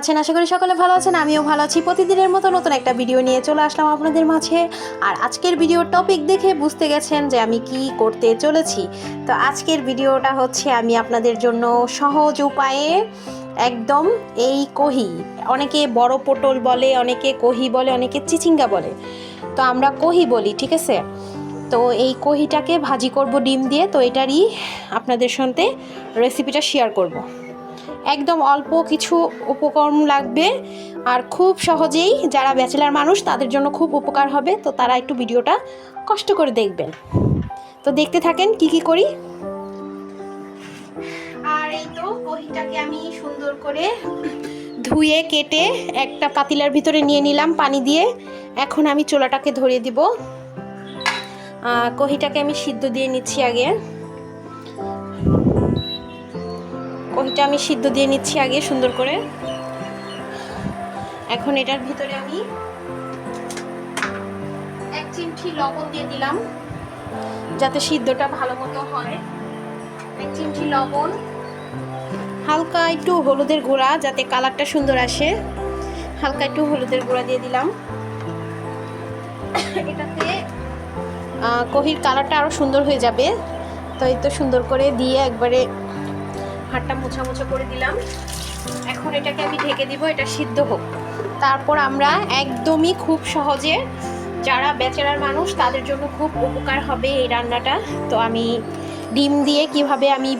আছেন? আশা করি সকলে ভালো আছেন। আমিও ভালো আছি। প্রতিদিনের মতো নতুন একটা ভিডিও নিয়ে চলে আসলাম আপনাদের মাঝে। আর আজকের ভিডিওর টপিক দেখে বুঝতে গেছেন যে আমি কি করতে চলেছি। তো আজকের ভিডিওটা হচ্ছে আমি আপনাদের জন্য সহজ উপায়ে একদম এই কহি। অনেকে বড় পটল বলে, অনেকে কহি বলে, অনেকে চিচিঙ্গা বলে। তো আমরা কহি বলি, ঠিক আছে? তো এই কহিটাকে ভাজি করব ডিম দিয়ে। তো এটারই আপনাদের সাথে রেসিপিটা শেয়ার করব। একদম অল্প কিছু উপকরণ লাগবে। আর খুব সহজেই যারা ব্যাচেলার মানুষ, তাদের জন্য খুব উপকার হবে। তো তারা একটু ভিডিওটা কষ্ট করে দেখবেন। তো দেখতে থাকেন কি কি করি। আর এই তো কহিটাকে আমি সুন্দর করে ধুয়ে, কেটে একটা পাতিলার ভিতরে নিয়ে নিলাম পানি দিয়ে। এখন আমি চোলাটাকে ধরিয়ে দিব। কহিটাকে আমি সিদ্ধ দিয়ে নিচ্ছি আগে। কহিটা আমি সিদ্ধ দিয়ে নিচ্ছি আগে সুন্দর করে। এখন এটার ভিতরে আমি এক চিমটি লবণ দিয়ে দিলাম, যাতে সিদ্ধটা ভালো মতো হয়। এক চিমটি লবণ, হালকা একটু হলুদের গুঁড়া যাতে কালারটা সুন্দর আসে। হালকা একটু হলুদের গুঁড়া দিয়ে দিলাম। এটাতে কহির কালারটা আরও সুন্দর হয়ে যাবে। তো এই তো সুন্দর করে দিয়ে একবারে হাতটা মোছা মোছা করে দিলাম। এখন এটাকে আমি ঢেকে দিব, এটা সিদ্ধ হোক। তারপর আমরা একদমই খুব সহজে যারা ব্যাচেলার মানুষ, তাদের জন্য খুব উপকার হবে এই রান্নাটা। তো আমি ডিম দিয়ে কীভাবে আমি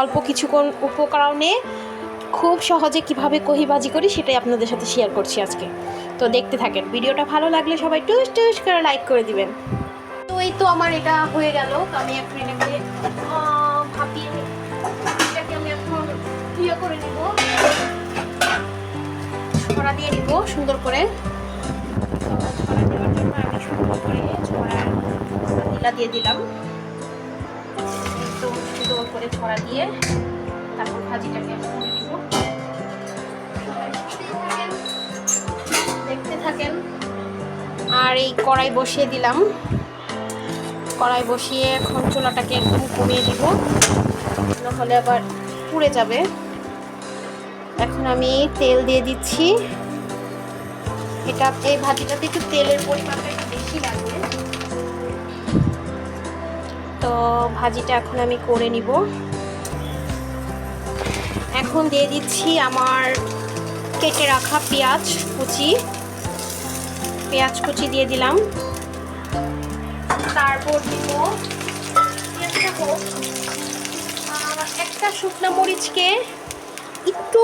অল্প কিছুক্ষণ উপকরণে খুব সহজে কীভাবে কহি ভাজি করি, সেটাই আপনাদের সাথে শেয়ার করছি আজকে। তো দেখতে থাকেন, ভিডিওটা ভালো লাগলে সবাই টুস টুস করে লাইক করে দিবেন। তো এই তো আমার এটা হয়ে গেল আমি এখন এটাকে করে নিব। ছড়া দিয়ে নিব সুন্দর করে। ছড়া দিয়ে দিলাম। একদম সুন্দর করে ছড়া দিয়ে তারপর ভাজিটাকে আমি করে নিব। দেখতে থাকেন। আর এই কড়াই বসিয়ে দিলাম। কড়াই বসিয়ে এখন চুলাটাকে একদম কমিয়ে দিব নাহলে আবার পুড়ে যাবে। এখন আমি তেল দিয়ে দিচ্ছি। এটা, এই ভাজিটাতে একটু তেলের পরিমাণটা একটু বেশি লাগবে তো ভাজিটা এখন আমি করে নিব। এখন দিয়ে দিচ্ছি আমার কেটে রাখা পেঁয়াজ কুচি। পেঁয়াজ কুচি দিয়ে দিলাম। তারপর দিব একটা শুকনো মরিচকে একটু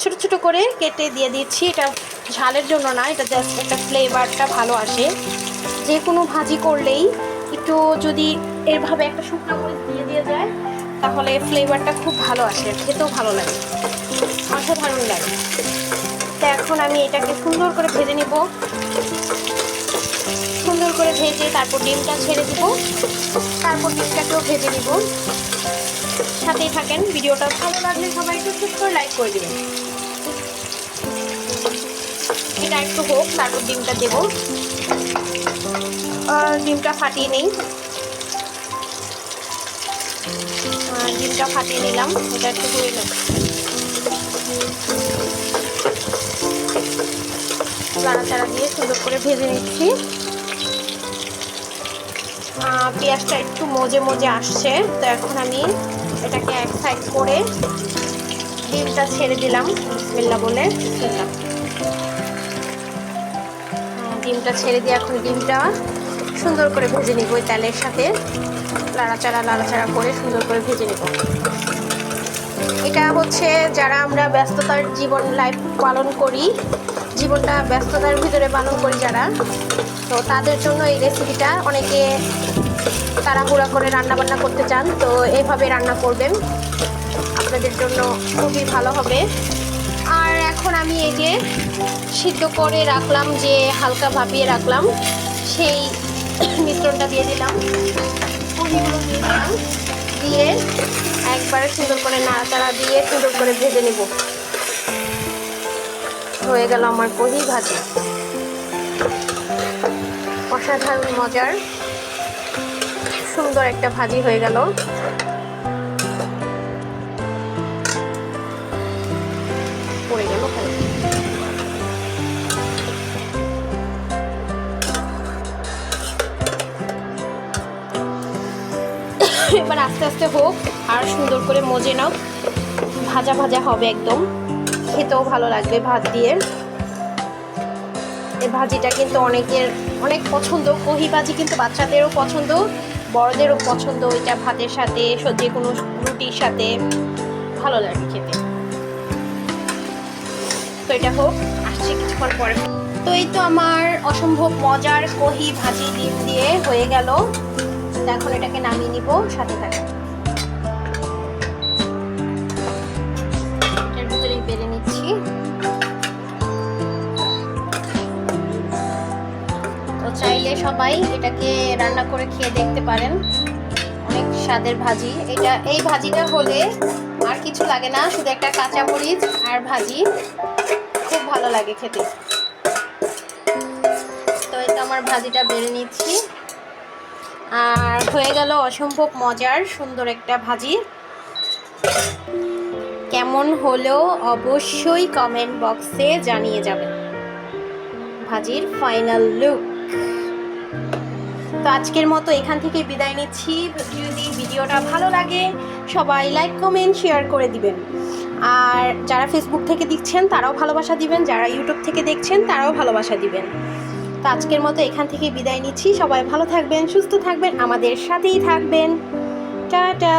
ছোট ছোট করে কেটে দিয়ে দিচ্ছি। এটা ঝালের জন্য না, এটা জাস্ট একটা ফ্লেভারটা ভালো আসে। যে কোনো ভাজি করলেই একটু যদি এভাবে একটা শুকনো মরিচ দিয়ে দিয়ে যায়, তাহলে ফ্লেভারটা খুব ভালো আসে, খেতেও ভালো লাগে। অসাধারণ লাগে। তো এখন আমি এটাকে সুন্দর করে ভেজে নিব। সুন্দর করে ভেজে তারপর ডিমটা ছেড়ে দিব। তারপর ডিমটাকেও ভেজে নিব। সাথেই থাকেন। ভিডিওটা ভালো লাগলে সবাই একটু ছোট করে লাইক করে দিবেন। এটা একটু হোক, তারপর ডিমটা দেবো। ডিমটা ফাটিয়ে নেই। ডিমটা ফাটিয়ে নিলাম। এটা একটু হয়ে নেব নাড়াচাড়া দিয়ে সুন্দর করে ভেজে নিচ্ছি। পেঁয়াজটা একটু মজে মজে আসছে। তো এখন আমি এটাকে এক সাইড করে ডিমটা ছেড়ে দিলাম বিসমিল্লা বলে। ডিমটা ছেড়ে দিয়ে এখন ডিমটা সুন্দর করে ভেজে নিব ওই তেলের সাথে। লাড়াচাড়া লাড়াচাড়া করে সুন্দর করে ভেজে নেব। এটা হচ্ছে যারা আমরা ব্যস্ততার জীবন লাইফ পালন করি জীবনটা ব্যস্ততার ভিতরে পালন করি যারা। তো তাদের জন্য এই রেসিপিটা অনেকে তাড়াহুড়া করে রান্না বান্না করতে চান, তো এইভাবে রান্না করবেন। আপনাদের জন্য খুবই ভালো হবে। আর এখন আমি এই যে সিদ্ধ করে রাখলাম, যে হালকা ভাপিয়ে রাখলাম, সেই মিশ্রণটা দিয়ে দিলাম। দিয়ে দিলাম। দিয়ে একবারে সুন্দর করে নাড়াচাড়া দিয়ে সুন্দর করে ভেজে নেব। হয়ে গেল আমার কহি ভাজি। অসাধারণ মজার, সুন্দর একটা ভাজি হয়ে গেল। গেল এবার আস্তে আস্তে হোক, আর সুন্দর করে মজে নাও। ভাজা ভাজা হবে একদম। খেতেও ভালো লাগবে ভাত দিয়ে। এই ভাজিটা কিন্তু অনেকের, অনেক পছন্দ। কহি ভাজি কিন্তু বাচ্চাদেরও পছন্দ, বড়দেরও পছন্দ। এটা ভাতের সাথে, স- যে কোনো রুটির সাথে ভালো লাগে খেতে। তো এটা হোক, আসছে কিছুক্ষণ পরে। তো এই তো আমার অসম্ভব মজার কহি ভাজি ডিম দিয়ে হয়ে গেল। এখন এটাকে নামিয়ে নিব, সাথে থাকে সবাই এটাকে রান্না করে খেয়ে দেখতে পারেন। অনেক স্বাদের ভাজি। এটা, এই ভাজিটা হলে আর কিছু লাগে না, শুধু একটা কাঁচা মরিচ আর ভাজি। খুব ভালো লাগে খেতে। তো এটা আমার ভাজিটা বেড়ে নিচ্ছি। আর হয়ে গেল অসম্ভব মজার, সুন্দর একটা ভাজি। কেমন হলেও অবশ্যই কমেন্ট বক্সে জানিয়ে যাবেন। ভাজির ফাইনাল লুক। তো আজকের মতো এখান থেকে বিদায় নিচ্ছি। যদি ভিডিওটা ভালো লাগে, সবাই লাইক কমেন্ট শেয়ার করে দিবেন। আর যারা ফেসবুক থেকে দেখছেন, তারাও ভালোবাসা দিবেন। যারা ইউটিউব থেকে দেখছেন, তারাও ভালোবাসা দিবেন। তো আজকের মতো এখান থেকে বিদায় নিচ্ছি। সবাই ভালো থাকবেন, সুস্থ থাকবেন, আমাদের সাথেই থাকবেন। টাটা!